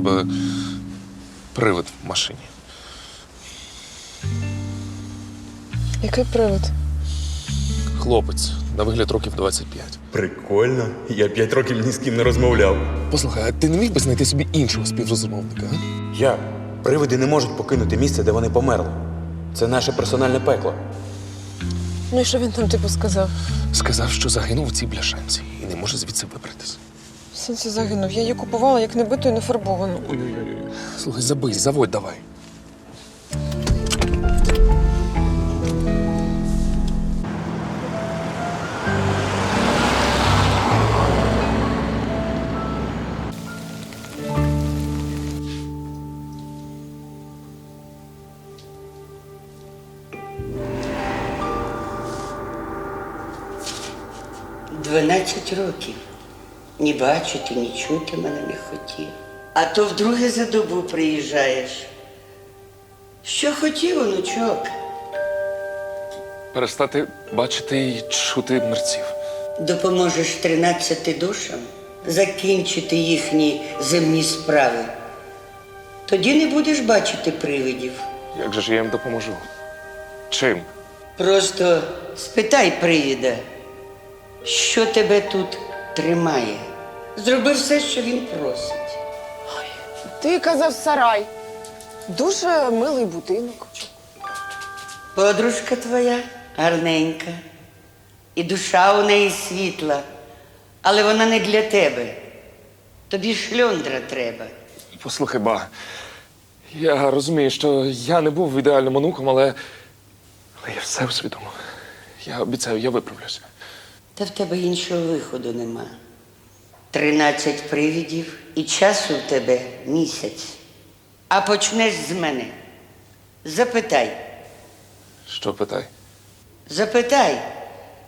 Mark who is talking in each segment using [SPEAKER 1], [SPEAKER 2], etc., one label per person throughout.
[SPEAKER 1] тебе привид в машині.
[SPEAKER 2] Який привид?
[SPEAKER 1] Хлопець, на вигляд років 25.
[SPEAKER 3] Прикольно. Я п'ять років ні з ким не розмовляв.
[SPEAKER 1] Послухай, а ти не міг би знайти собі іншого співрозмовника? А?
[SPEAKER 3] Я. Привиди не можуть покинути місце, де вони померли. Це наше персональне пекло.
[SPEAKER 2] Ну і що він там типу сказав?
[SPEAKER 1] Сказав, що загинув у цій бляшанці і не може звідси вибратися.
[SPEAKER 2] Сенсі загинув. Я її купувала як небиту і нефарбовану.
[SPEAKER 1] Слухай, забий, заводь давай.
[SPEAKER 4] Дванадцять років. Ні бачити, ні чути мене не хотів. А то вдруге за добу приїжджаєш. Що хотів, онучок?
[SPEAKER 1] Перестати бачити і чути мерців.
[SPEAKER 4] Допоможеш тринадцяти душам закінчити їхні земні справи. Тоді не будеш бачити привидів.
[SPEAKER 1] Як же ж я їм допоможу? Чим?
[SPEAKER 4] Просто спитай привіда, що тебе тут тримає. Зроби все, що він просить.
[SPEAKER 2] Ти казав сарай. Дуже милий будинок.
[SPEAKER 4] Подружка твоя гарненька, і душа у неї світла, але вона не для тебе. Тобі шльондра треба.
[SPEAKER 1] Послухай, ба. Я розумію, що я не був ідеальним онуком, але. Але я все усвідомив. Я обіцяю, я виправлюся.
[SPEAKER 4] Та в тебе іншого виходу нема. Тринадцять привідів і часу в тебе місяць. А почнеш з мене. Запитай,
[SPEAKER 1] Що питай?
[SPEAKER 4] запитай,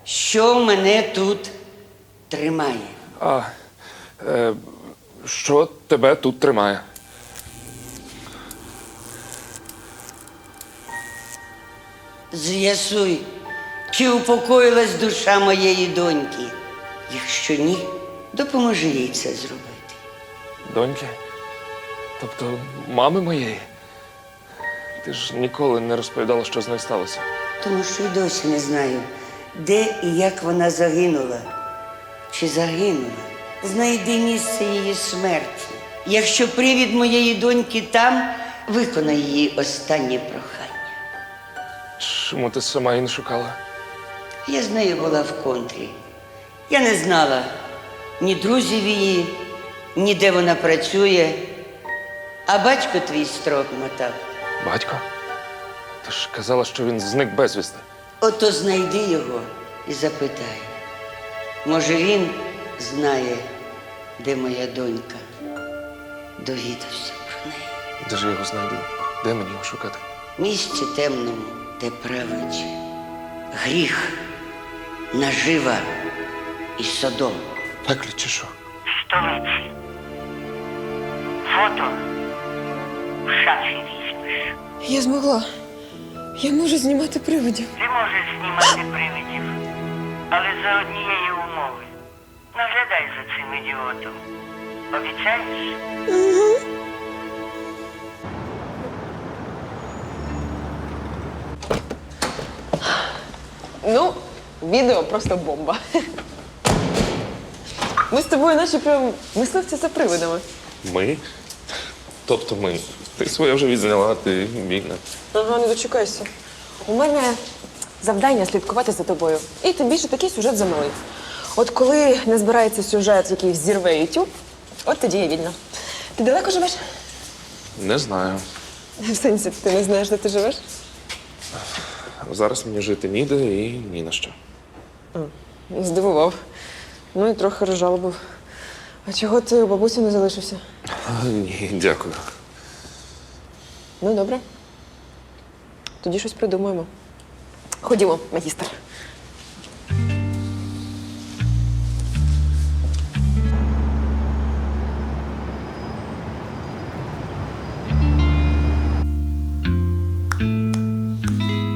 [SPEAKER 4] що мене тут тримає.
[SPEAKER 1] А е, що тебе тут тримає?
[SPEAKER 4] З'ясуй, чи упокоїлась душа моєї доньки. Якщо ні, допоможи їй це зробити.
[SPEAKER 1] Доньки? Тобто мами моєї? Ти ж ніколи не розповідала, що з нею сталося.
[SPEAKER 4] Тому що й досі не знаю, де і як вона загинула. Чи загинула? Знайди місце її смерті. Якщо привід моєї доньки там, виконай її останнє прохання.
[SPEAKER 1] Чому ти сама її не шукала?
[SPEAKER 4] Я з нею була в контрі. Я не знала ні друзів її, ні де вона працює. А батько твій строк мотав.
[SPEAKER 1] Батько? Ти ж казала, що він зник безвісти.
[SPEAKER 4] Ото знайди його і запитай. Може, він знає, де моя донька. Довідався про неї.
[SPEAKER 1] Де ж я його знайду? Де мені його шукати?
[SPEAKER 4] Місці темному, де править гріх, нажива і содом.
[SPEAKER 1] Пеклі чи що?
[SPEAKER 4] столиці. Фото в шафі візьмеш.
[SPEAKER 2] Я змогла. Я можу знімати привидів.
[SPEAKER 4] Ти можеш знімати привидів, але за однієї умови. Наглядай за цим ідіотом. Обіцяєш?
[SPEAKER 2] Ну, відео просто бомба. Ми з тобою наче прям мисливці за привидами.
[SPEAKER 1] Ми? Тобто ми. Ти своє вже відзняла, ти вільна.
[SPEAKER 2] Ага, не дочекайся. У мене завдання слідкувати за тобою. І тим більше такий сюжет замалий. От коли не збирається сюжет, який зірве YouTube, от тоді я вільна. Ти далеко живеш?
[SPEAKER 1] Не знаю.
[SPEAKER 2] В сенсі, ти не знаєш, де ти живеш?
[SPEAKER 1] Зараз мені жити ніде і ні на що.
[SPEAKER 2] Здивував. Ну і трохи розжалобив. А чого ти у бабусі не залишився?
[SPEAKER 1] А, ні, дякую.
[SPEAKER 2] Ну, добре. Тоді щось придумаємо. Ходімо, магістр.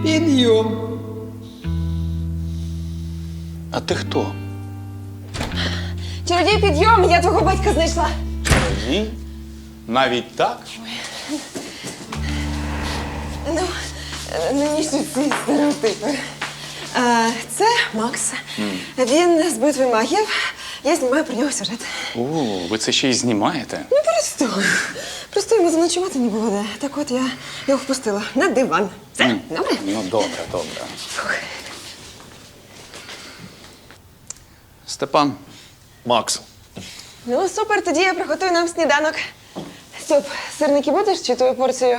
[SPEAKER 3] Підйом. А ти хто?
[SPEAKER 2] Чародій, підйом! Я твого батька знайшла.
[SPEAKER 3] Ні.
[SPEAKER 5] Навіть так?
[SPEAKER 2] Ну, навіщо ці стереотипи? Е, Це Макс. Він з битви магів. Я знімаю про нього сюжет.
[SPEAKER 5] О, ви це ще й знімаєте?
[SPEAKER 2] Ну, просто. Просто йому заночувати не було де. Так от я його впустила на диван. Все, добре?
[SPEAKER 5] Ну, добре, добре. Степан,
[SPEAKER 1] Макс.
[SPEAKER 2] Ну, супер, тоді я приготую нам сніданок. Стьоп, сирники будеш чи твою порцію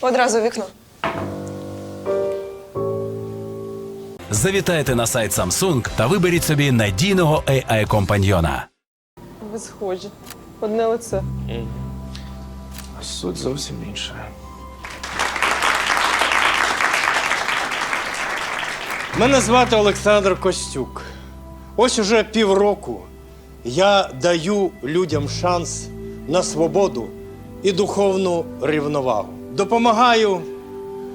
[SPEAKER 2] одразу в вікно?
[SPEAKER 6] Завітайте на сайт Samsung та виберіть собі надійного AI-компаньйона.
[SPEAKER 2] Ви схожі. Одне лице.
[SPEAKER 1] Суть зовсім інша.
[SPEAKER 7] Мене звати Олександр Костюк. Ось уже півроку я даю людям шанс на свободу і духовну рівновагу. Допомагаю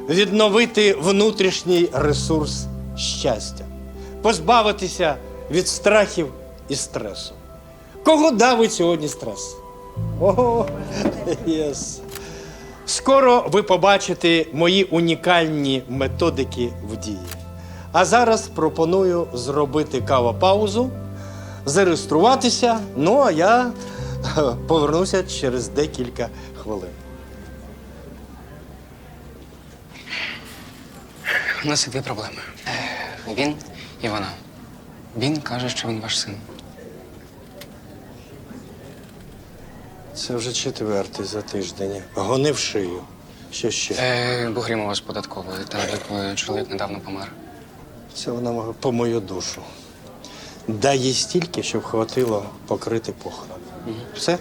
[SPEAKER 7] відновити внутрішній ресурс щастя, позбавитися від страхів і стресу. Кого давить сьогодні стрес? О, єс. Скоро ви побачите мої унікальні методики в дії. А зараз пропоную зробити кава-паузу, зареєструватися. Ну а я е, повернуся через декілька хвилин.
[SPEAKER 8] У нас є дві проблеми. Е, Він і вона. Він каже, що він ваш син.
[SPEAKER 7] Це вже четвертий за тиждень. Гони в шию. Що ще?
[SPEAKER 8] Е, Бугрімова з податкової, та чоловік недавно помер.
[SPEAKER 7] Це вона по мою душу. Дай їй стільки, щоб хватило покрити похорон. Все?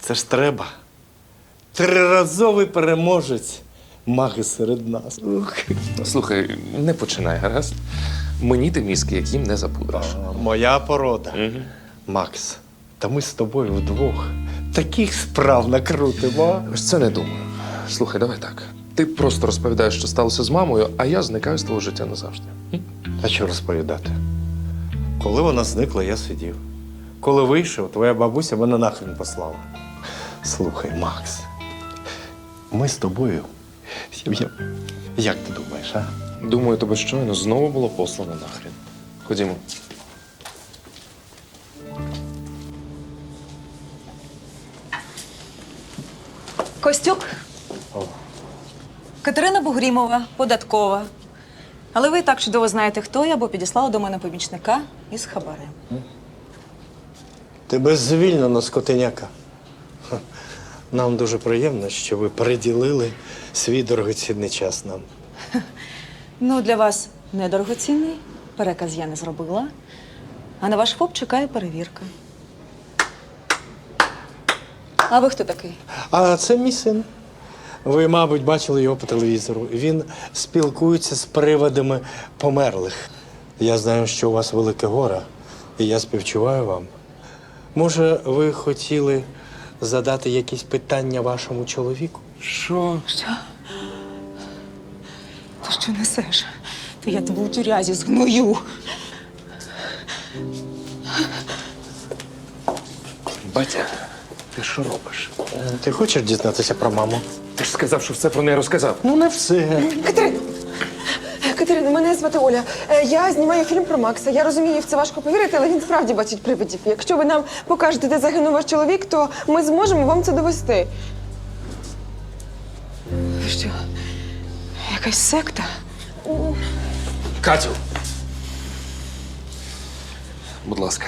[SPEAKER 7] Це ж треба. Триразовий переможець маги серед нас. Ух.
[SPEAKER 1] Слухай, не починай, гаразд. Мені ти мізки, яким не запудриш.
[SPEAKER 7] Моя порода. Макс, та ми з тобою вдвох таких справ накрутимо.
[SPEAKER 1] Ось це не думаю. Слухай, давай так. Ти просто розповідаєш, що сталося з мамою, а я зникаю з твого життя назавжди.
[SPEAKER 7] А що розповідати? Коли вона зникла, я сидів. Коли вийшов, твоя бабуся мене нахрен послала. Слухай, Макс, ми з тобою. Я- Як ти думаєш, а?
[SPEAKER 1] Думаю, тебе щойно знову було послано нахрін. Ходімо.
[SPEAKER 9] Костюк. Катерина Бугрімова, податкова. Але ви і так чудово знаєте, хто я, бо підіслала до мене помічника із хабарем.
[SPEAKER 7] Тебе звільнено, скотиняка. Нам дуже приємно, що ви приділили свій дорогоцінний час нам.
[SPEAKER 9] Ну, для вас недорогоцінний. Переказ я не зробила. А на ваш ФОП чекає перевірка. А ви хто такий?
[SPEAKER 7] А це мій син. Ви, мабуть, бачили його по телевізору. Він спілкується з привидами померлих. Я знаю, що у вас велике горе, і я співчуваю вам. Може, ви хотіли задати якісь питання вашому чоловіку?
[SPEAKER 1] Що? Що?
[SPEAKER 9] Ти що несеш? Та я тебе у тюрязі згною.
[SPEAKER 1] Батя, ти що робиш?
[SPEAKER 7] Ти хочеш дізнатися про маму?
[SPEAKER 1] Ти ж сказав, що все про неї розказав.
[SPEAKER 7] Ну, не все.
[SPEAKER 2] Катерина! Катерина, мене звати Оля. Е, Я знімаю фільм про Макса. Я розумію, в це важко повірити, але він справді бачить привидів. Якщо ви нам покажете, де загинув ваш чоловік, то ми зможемо вам це довести.
[SPEAKER 9] Ви що? Якась секта?
[SPEAKER 1] Катю! Будь ласка,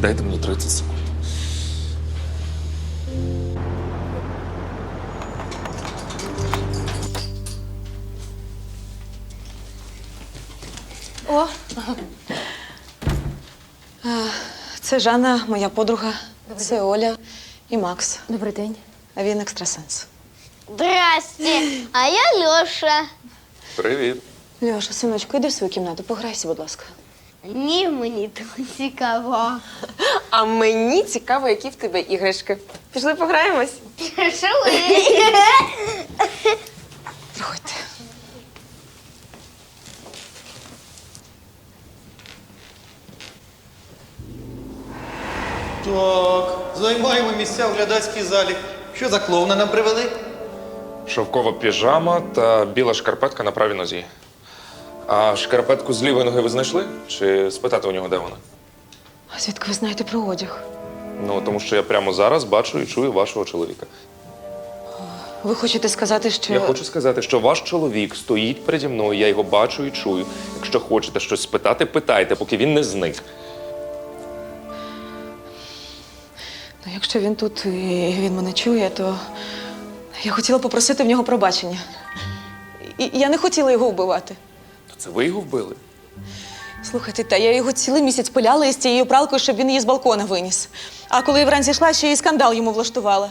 [SPEAKER 1] дайте мені 30 секунд.
[SPEAKER 9] О. Це Жанна, моя подруга. Це Оля і Макс.
[SPEAKER 10] Добрий день.
[SPEAKER 9] А він екстрасенс.
[SPEAKER 10] Здрасте, а я Льоша.
[SPEAKER 1] Привіт.
[SPEAKER 9] Льоша, синочку, іди в свою кімнату, пограйся, будь ласка.
[SPEAKER 10] Ні, мені тут цікаво.
[SPEAKER 2] А мені цікаво, які в тебе іграшки. Пішли пограємось.
[SPEAKER 10] Пішли.
[SPEAKER 11] Так, займаємо місця в глядацькій залі. Що за клоуна нам привели?
[SPEAKER 1] Шовкова піжама та біла шкарпетка на правій нозі. А шкарпетку з лівої ноги ви знайшли? Чи спитати у нього, де вона?
[SPEAKER 2] А звідки ви знаєте про одяг?
[SPEAKER 1] Ну, тому що я прямо зараз бачу і чую вашого чоловіка.
[SPEAKER 2] Ви хочете сказати, що.
[SPEAKER 1] Я хочу сказати, що ваш чоловік стоїть переді мною, я його бачу і чую. Якщо хочете щось спитати, питайте, поки він не зник.
[SPEAKER 9] Ну, якщо він тут і він мене чує, то я хотіла попросити в нього пробачення. І я не хотіла його вбивати.
[SPEAKER 1] То це ви його вбили?
[SPEAKER 9] Слухайте, та я його цілий місяць пиляла із цією пралкою, щоб він її з балкона виніс. А коли я вранці йшла, ще й скандал йому влаштувала.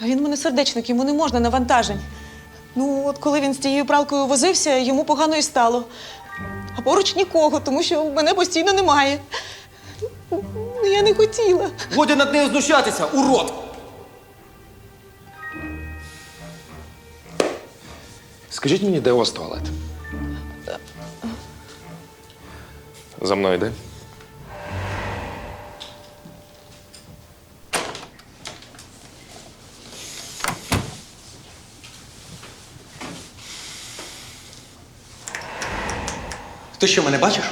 [SPEAKER 9] А він мене сердечник, йому не можна навантажень. Ну, от коли він з тією пралкою возився, йому погано і стало. А поруч нікого, тому що мене постійно немає. Ну, Я не хотіла.
[SPEAKER 11] Годі над нею знущатися, урод!
[SPEAKER 1] Скажіть мені, де у вас туалет? За мною йде.
[SPEAKER 11] Ти що, мене бачиш?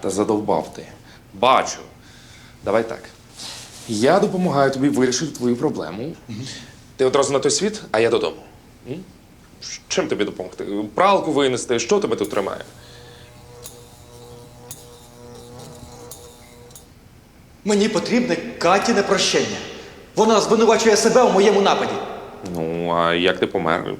[SPEAKER 1] Та задовбав ти. Бачу. Давай так. Я допомагаю тобі вирішити твою проблему. Ти одразу на той світ, а я додому. М? Чим тобі допомогти? Пралку винести, що тебе тут тримає?
[SPEAKER 11] Мені потрібне Катіне прощення. Вона звинувачує себе у моєму нападі.
[SPEAKER 1] Ну, а як ти помер?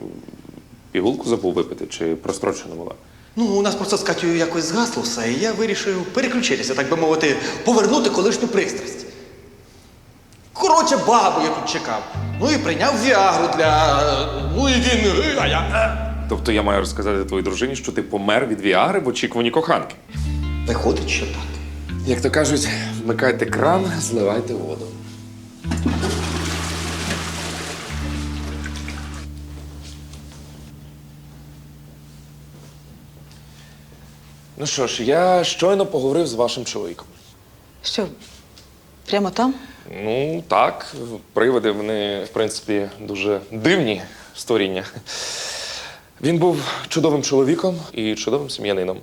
[SPEAKER 1] Пігулку забув випити чи прострочена була?
[SPEAKER 11] Ну, у нас просто з Катєю якось згасло все, і я вирішив переключитися, так би мовити, повернути колишню пристрасть. Коротше, бабу я тут чекав. Ну і прийняв Віагру для. Ну і він. А я.
[SPEAKER 1] Тобто я маю розказати твоїй дружині, що ти помер від віари в очікуванні коханки.
[SPEAKER 11] Виходить, що так.
[SPEAKER 1] Як то кажуть, вмикайте кран, зливайте воду. Ну що ж, я щойно поговорив з вашим чоловіком.
[SPEAKER 9] Що, прямо там?
[SPEAKER 1] Ну, так, привиди вони, в принципі, дуже дивні створіння. Він був чудовим чоловіком і чудовим сім'янином.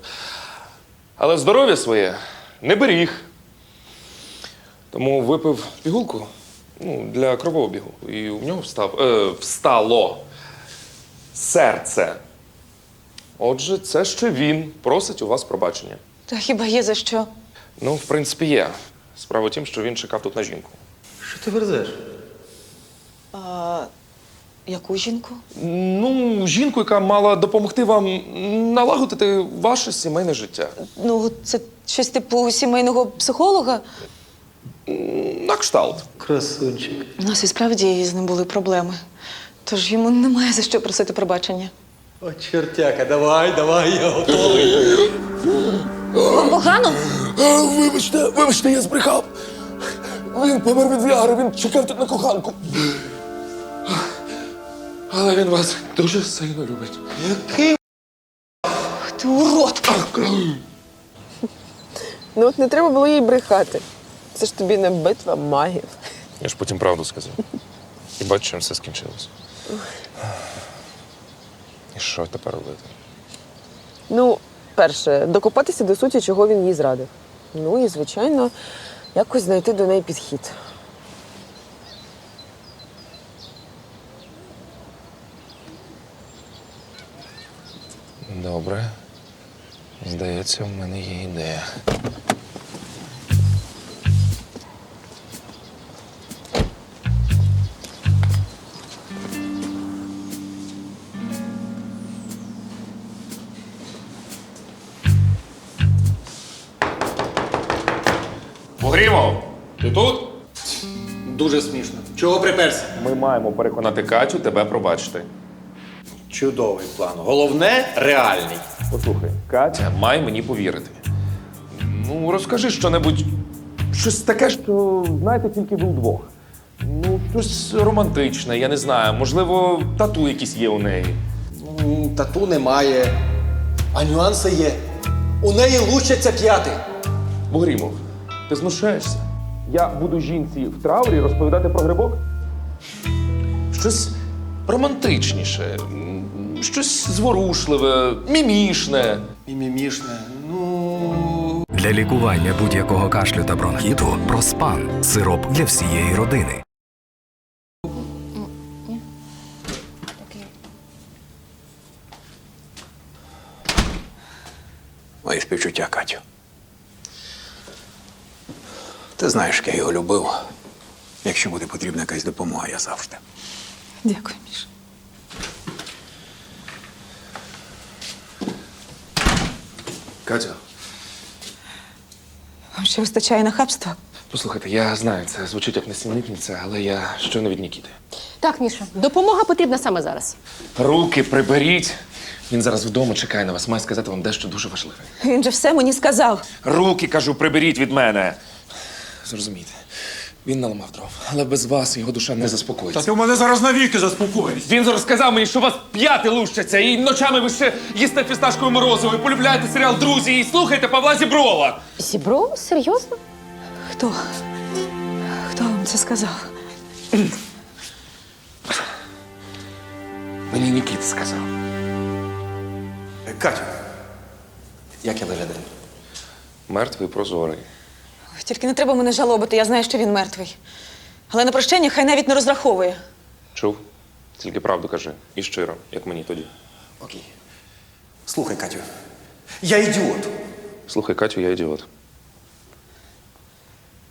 [SPEAKER 1] Але здоров'я своє не беріг. Тому випив пігулку ну, для кровообігу. І в нього встав, е, встало серце. Отже, це ще він просить у вас пробачення.
[SPEAKER 9] Та хіба є за що?
[SPEAKER 1] Ну, в принципі, є. Справа в тім, що він чекав тут на жінку.
[SPEAKER 11] Що ти верзеш?
[SPEAKER 9] А, яку жінку?
[SPEAKER 1] Ну, жінку, яка мала допомогти вам налагодити ваше сімейне життя.
[SPEAKER 9] Ну, це щось типу сімейного психолога.
[SPEAKER 1] На кшталт.
[SPEAKER 11] Красунчик.
[SPEAKER 9] У нас і справді з ним були проблеми. Тож йому немає за що просити пробачення.
[SPEAKER 11] О, чертяка, давай, давай, я готовий.
[SPEAKER 9] Вам погано?
[SPEAKER 1] Вибачте, вибачте, я збрехав. Він помер від віари, він чекав тут на коханку. Але він вас дуже сильно любить.
[SPEAKER 11] Який
[SPEAKER 9] Ти урод!
[SPEAKER 2] Ну от не треба було їй брехати. Це ж тобі не битва магів.
[SPEAKER 1] Я ж потім правду сказав. І бачу, чим все скінчилось. Що тепер робити?
[SPEAKER 2] Ну, перше, докопатися до суті, чого він їй зрадив. Ну і, звичайно, якось знайти до неї підхід.
[SPEAKER 1] Добре. Здається, в мене є ідея.
[SPEAKER 11] Чого приперся?
[SPEAKER 1] Ми маємо переконати Катю тебе пробачити.
[SPEAKER 11] Чудовий план. Головне реальний.
[SPEAKER 1] Послухай, Катя має мені повірити. Ну, розкажи щонебудь, щось таке, що знаєте тільки ви вдвох. Ну, щось романтичне, я не знаю. Можливо, тату якісь є у неї.
[SPEAKER 11] М, Тату немає. А нюанси є. У неї лучаться п'яти.
[SPEAKER 1] Богрімов, ти знушаєшся? Я буду жінці в траурі розповідати про грибок? Щось романтичніше, щось зворушливе, мімішне.
[SPEAKER 11] Мімімішне. Ну.
[SPEAKER 12] Для лікування будь-якого кашлю та бронхіту Проспан сироп для всієї родини.
[SPEAKER 3] Мої співчуття, Катю. Ти знаєш, як я його любив. Якщо буде потрібна якась допомога, я завжди.
[SPEAKER 9] Дякую, Міш.
[SPEAKER 1] Катя,
[SPEAKER 9] Вам ще вистачає нахабства?
[SPEAKER 1] послухайте, я знаю, це звучить як несенітниця, але я щойно від Нікіти.
[SPEAKER 13] Так, Міша, допомога потрібна саме зараз.
[SPEAKER 1] Руки приберіть. Він зараз вдома чекає на вас, має сказати вам дещо дуже важливе.
[SPEAKER 9] Він же все мені сказав.
[SPEAKER 1] Руки, кажу, приберіть від мене. Зрозумійте, він наламав дров, але без вас його душа не заспокоїться.
[SPEAKER 3] Та ти в мене зараз навіки заспокоїсь.
[SPEAKER 1] Він зараз сказав мені, що у вас п'яти лущаться, і ночами ви ще їсте фісташкове морозиво, і полюбляєте серіал Друзі, і слухаєте Павла Зіброва.
[SPEAKER 13] Зібро? Серйозно?
[SPEAKER 9] Хто? Хто вам це сказав?
[SPEAKER 1] Мені Нікіт сказав.
[SPEAKER 11] Катю. Як я виглядаю?
[SPEAKER 1] Мертвий прозорий.
[SPEAKER 9] Тільки не треба мене жалобити, я знаю, що він мертвий. Але на прощення хай навіть не розраховує.
[SPEAKER 1] Чув? Тільки правду кажи. І щиро, як мені тоді.
[SPEAKER 11] Окей. Слухай, Катю. Я ідіот.
[SPEAKER 1] Слухай, Катю, я ідіот.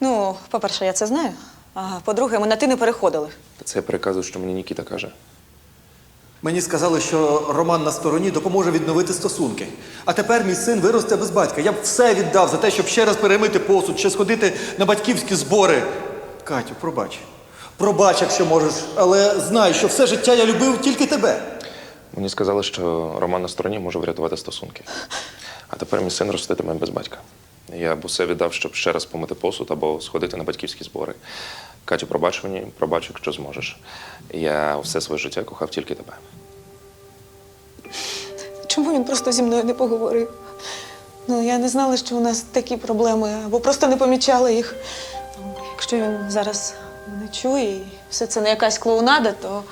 [SPEAKER 9] Ну, по-перше, я це знаю. А по-друге, ми на ти не переходили.
[SPEAKER 1] Та це я переказую, що мені Нікіта каже.
[SPEAKER 11] Мені сказали, що Роман на стороні допоможе відновити стосунки. А тепер мій син виросте без батька. Я б все віддав за те, щоб ще раз перемити посуд, ще сходити на батьківські збори. Катю, пробач. Пробач, якщо можеш, але знай, що все життя я любив тільки тебе.
[SPEAKER 1] Мені сказали, що Роман на стороні може врятувати стосунки. А тепер мій син роститиме без батька. Я б усе віддав, щоб ще раз помити посуд або сходити на батьківські збори. Катю, пробач мені, пробач, якщо зможеш. Я все своє життя кохав тільки тебе.
[SPEAKER 9] Чому він просто зі мною не поговорив? Ну, я не знала, що у нас такі проблеми, або просто не помічала їх. Якщо він зараз мене чує і все це не якась клоунада, то.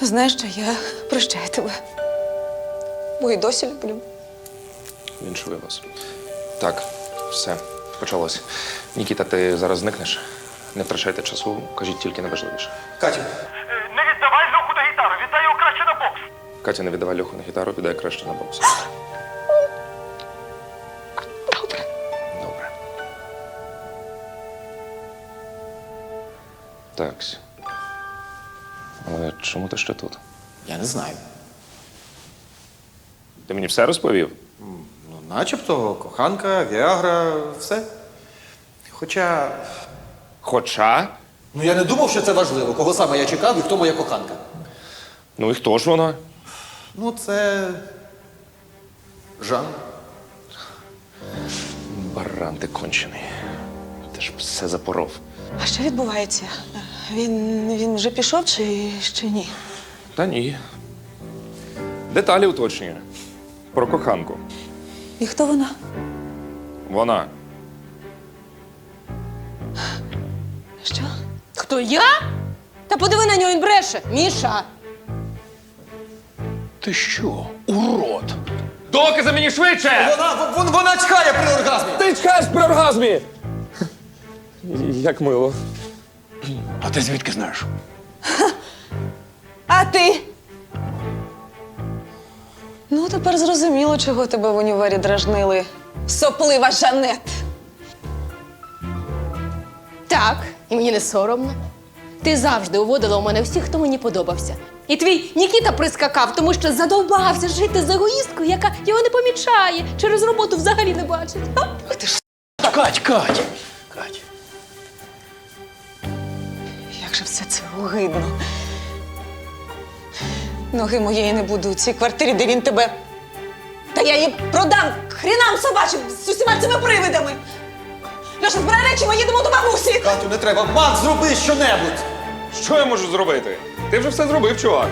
[SPEAKER 9] Знаєш що, я прощаю тебе. Бо і досі люблю.
[SPEAKER 1] Він чує вас. Так, все, почалось. Нікіта, ти зараз зникнеш. Не втрачайте часу, кажіть тільки найважливіше.
[SPEAKER 11] Катю,
[SPEAKER 14] Не віддавай льоху на гітару, віддай його краще на бокс.
[SPEAKER 1] Катя, не віддавай льоху на гітару, віддай краще на бокс.
[SPEAKER 9] Добре.
[SPEAKER 1] Добре. Такс. Але чому ти ще тут?
[SPEAKER 11] я не знаю.
[SPEAKER 1] Ти мені все розповів?
[SPEAKER 11] Начебто, коханка, Віагра, все. Хоча.
[SPEAKER 1] Хоча.
[SPEAKER 11] Ну я не думав, що це важливо, кого саме я чекав і хто моя коханка.
[SPEAKER 1] Ну і хто ж вона?
[SPEAKER 11] Ну, це. Жан.
[SPEAKER 1] Баран ти кончений. Ти ж все запоров.
[SPEAKER 9] А що відбувається? Він, він вже пішов чи ще ні?
[SPEAKER 1] Та ні. Деталі уточнює. Про коханку.
[SPEAKER 9] І хто вона?
[SPEAKER 1] Вона.
[SPEAKER 9] Що?
[SPEAKER 13] Хто я? Та подиви на нього, він бреше. Міша.
[SPEAKER 3] Ти що, урод?
[SPEAKER 1] Докази мені швидше!
[SPEAKER 11] Вона, вона, вона чхає при оргазмі!
[SPEAKER 1] Ти чекаєш при оргазмі! Як мило.
[SPEAKER 3] А ти звідки знаєш?
[SPEAKER 9] А ти? Ну, тепер зрозуміло, чого тебе в універі дражнили. Соплива Жанет.
[SPEAKER 13] Так, і мені не соромно. Ти завжди уводила у мене всіх, хто мені подобався. І твій Нікіта прискакав, тому що задовбався жити з егоїсткою, яка його не помічає, через роботу взагалі не бачить. Ха?
[SPEAKER 3] Кать, Кать! Кать.
[SPEAKER 9] Як же все це огидно. Ноги моєї не буду у цій квартирі, де він тебе. Та я її продам хрінам собачим з усіма цими привидами. Льоша, збирай речі, ми їдемо до бабусі.
[SPEAKER 11] Катю, не треба. Макс, зроби щонебудь!
[SPEAKER 1] Що я можу зробити? Ти вже все зробив, чувак.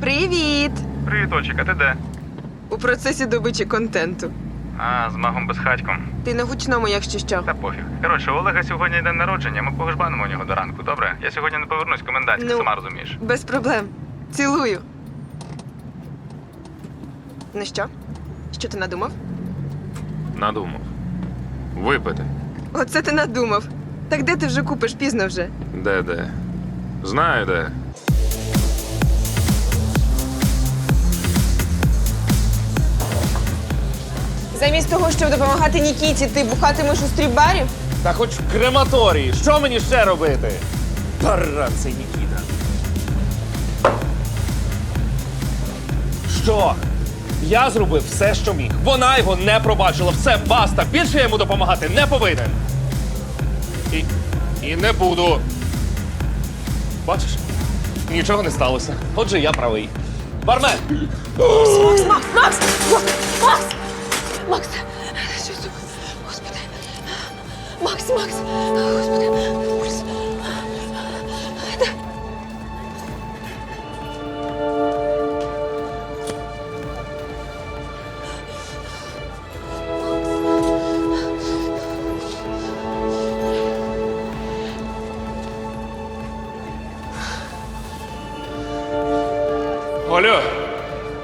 [SPEAKER 2] Привіт!
[SPEAKER 5] Привіт, Ольчик, а ти де?
[SPEAKER 2] У процесі добичі контенту.
[SPEAKER 5] А, з магом безхатьком.
[SPEAKER 2] Ти на гучному, якщо що.
[SPEAKER 5] Та пофіг. Коротше, у Олега сьогодні день народження, ми погожбанимо у нього до ранку, добре? Я сьогодні не повернусь, комендантська,
[SPEAKER 2] Ну.
[SPEAKER 5] сама розумієш.
[SPEAKER 2] Без проблем. Цілую. Ну що? Що ти надумав?
[SPEAKER 1] Надумав. Випити.
[SPEAKER 2] Оце ти надумав. Так де ти вже купиш пізно вже?
[SPEAKER 1] Де де? Знаю де.
[SPEAKER 2] Замість того, щоб допомагати Нікіті, ти бухатимеш у стрібарі?
[SPEAKER 1] Та хоч в крематорії. Що мені ще робити? Баран цей Нікіта. Що? Я зробив все, що міг. Вона його не пробачила. Все, баста. Більше я йому допомагати не повинен. І, і не буду. Бачиш? Нічого не сталося. Отже, я правий. Бармен!
[SPEAKER 9] Макс, Макс, Макс! Макс! Макс! Що це? Господи. Макс, Макс! Господи. Пульс. Де?
[SPEAKER 1] Олю,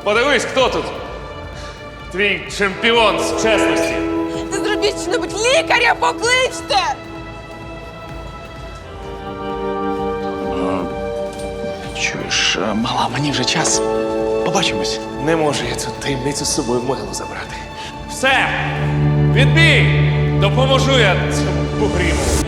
[SPEAKER 1] подивись, хто тут? Твій чемпіон з чесності.
[SPEAKER 2] Ти зробіть що-небудь лікаря покличте!
[SPEAKER 5] Чуєш, мала, мені вже час. Побачимось.
[SPEAKER 1] Не можу я цю таємницю з собою в могилу забрати. Все! Відбій! Допоможу я цьому погріму.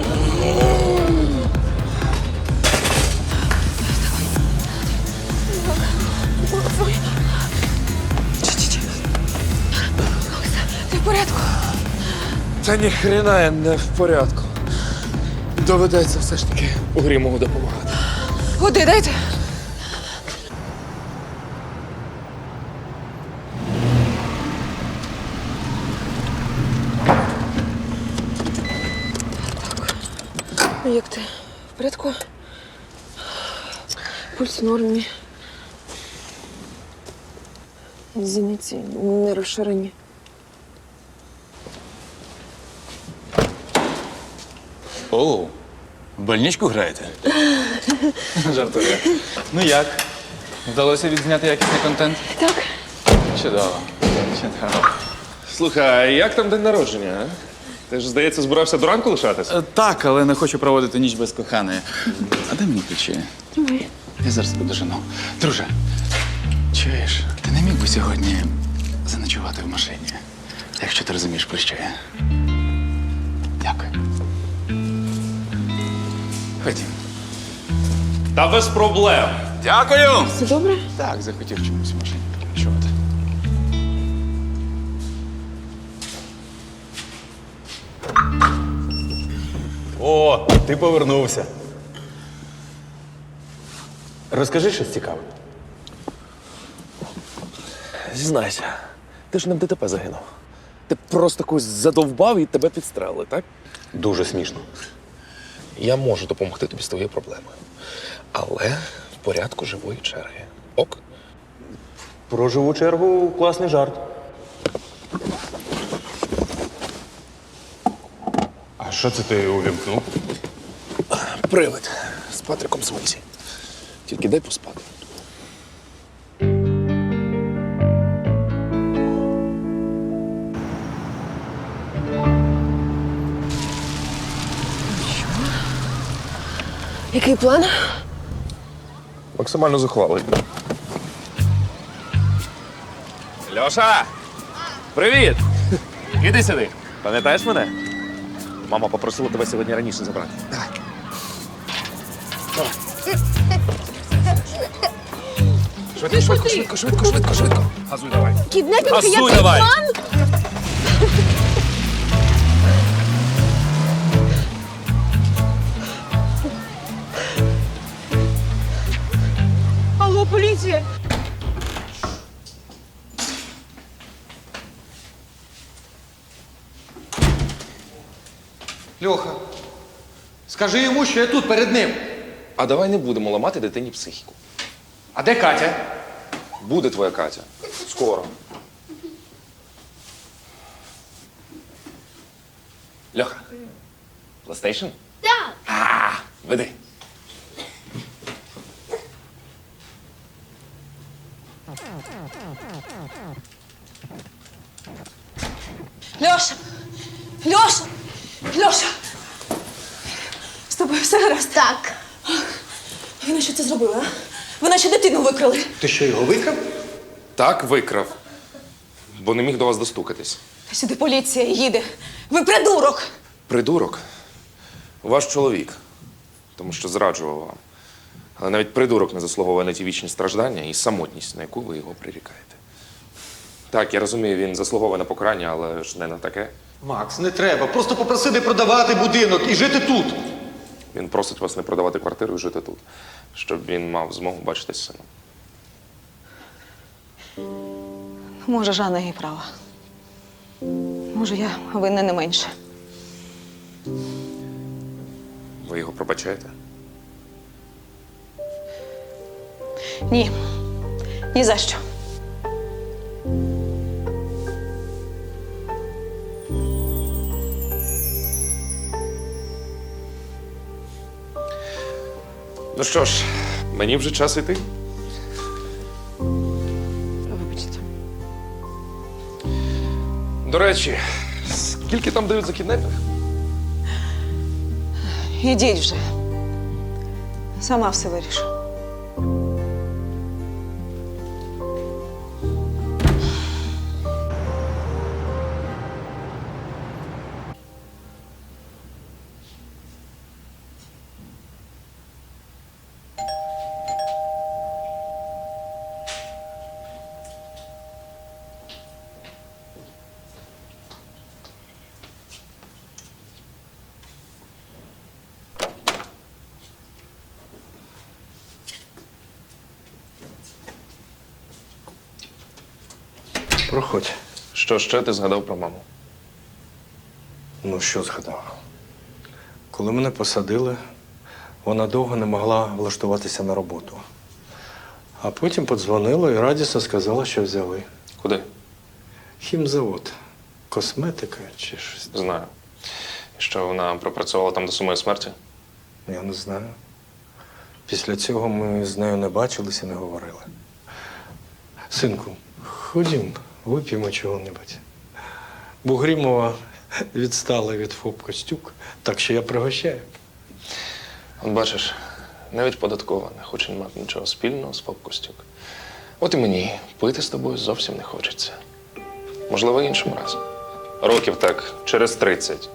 [SPEAKER 1] Та ніхрена я не в порядку. Доведеться все ж таки Угрімову допомагати.
[SPEAKER 9] Води дайте.
[SPEAKER 2] Як ти? В порядку? Пульс в нормі. Зіниці не розширені.
[SPEAKER 5] О, в больничку граєте? Жартую. Ну як? Вдалося відзняти якісний контент?
[SPEAKER 2] Так.
[SPEAKER 5] Чудово. Чудово.
[SPEAKER 1] Слухай, а як там день народження? а? Ти ж, здається, збирався до ранку лишатися?
[SPEAKER 5] Е, Так, але не хочу проводити ніч без коханої. А де мені ключі? Я зараз тебе дожену. Друже, чуєш, ти не міг би сьогодні заночувати в машині, якщо ти розумієш, про що я. Дякую. Ходім.
[SPEAKER 1] Та без проблем.
[SPEAKER 5] Дякую!
[SPEAKER 2] Все добре?
[SPEAKER 5] Так, захотів чомусь в машині переночувати.
[SPEAKER 7] О, ти повернувся. Розкажи щось цікаве.
[SPEAKER 1] Зізнайся, ти ж не в ДТП загинув. Ти просто когось задовбав і тебе підстрелили, так?
[SPEAKER 7] Дуже смішно.
[SPEAKER 1] Я можу допомогти тобі з твоєю проблемою. Але в порядку живої черги. Ок?
[SPEAKER 7] Про живу чергу класний жарт.
[SPEAKER 5] А що це ти увімкнув?
[SPEAKER 1] Привид з Патриком Свинсі. Тільки дай поспати.
[SPEAKER 2] Який план?
[SPEAKER 1] Максимально зухвалий. Льоша! Привіт! Іди сюди. Пам'ятаєш мене? Мама попросила тебе сьогодні раніше забрати. Давай. Давай. Швидко, швидко, швидко, швидко, швидко, швидко. Газуй давай.
[SPEAKER 2] Кіднепінг
[SPEAKER 1] Газуй давай.
[SPEAKER 2] план?
[SPEAKER 11] Льоха, скажи йому, що я тут перед ним.
[SPEAKER 1] А давай не будемо ламати дитині психіку.
[SPEAKER 11] А де Катя?
[SPEAKER 1] Буде твоя Катя. Скоро. Льоха. PlayStation?
[SPEAKER 10] Так.
[SPEAKER 1] А, веди.
[SPEAKER 10] Так.
[SPEAKER 9] Ви на що це зробили, а? Ви наче дитину викрали.
[SPEAKER 11] Ти що, його викрав?
[SPEAKER 1] Так, викрав. Бо не міг до вас достукатись.
[SPEAKER 9] Та сюди поліція їде. Ви придурок!
[SPEAKER 1] Придурок. Ваш чоловік. Тому що зраджував вам. Але навіть придурок не заслуговує на ті вічні страждання і самотність, на яку ви його прирікаєте. Так, я розумію, він заслуговує на покарання, але ж не на таке.
[SPEAKER 11] Макс, не треба. Просто попроси не продавати будинок і жити тут.
[SPEAKER 1] Він просить вас не продавати квартиру і жити тут, щоб він мав змогу бачитись з сином.
[SPEAKER 9] Може, Жанна і права. Може, я винна не менше.
[SPEAKER 1] Ви його пробачаєте?
[SPEAKER 9] Ні. Ні за що.
[SPEAKER 1] Ну що ж, мені вже час іти.
[SPEAKER 9] Вибачте.
[SPEAKER 1] До речі, скільки там дають за кіднепінг?
[SPEAKER 9] Ідіть вже. Сама все вирішу.
[SPEAKER 7] Проходь.
[SPEAKER 1] Що ще ти згадав про маму?
[SPEAKER 7] Ну, що згадав? Коли мене посадили, вона довго не могла влаштуватися на роботу. А потім подзвонила і радісно сказала, що взяли.
[SPEAKER 1] Куди?
[SPEAKER 7] Хімзавод. Косметика чи щось.
[SPEAKER 1] Знаю. І Що вона пропрацювала там до самої смерті?
[SPEAKER 7] Я не знаю. Після цього ми з нею не бачилися, не говорили. Синку, ходім, вип'ємо чого-небудь. Бугрімова відстала від ФОП Костюк, так що я пригощаю.
[SPEAKER 1] От бачиш, навіть податкова не хоче мати нічого спільного з Попкостюк. От і мені пити з тобою зовсім не хочеться. Можливо, іншим разом. Років так через 30.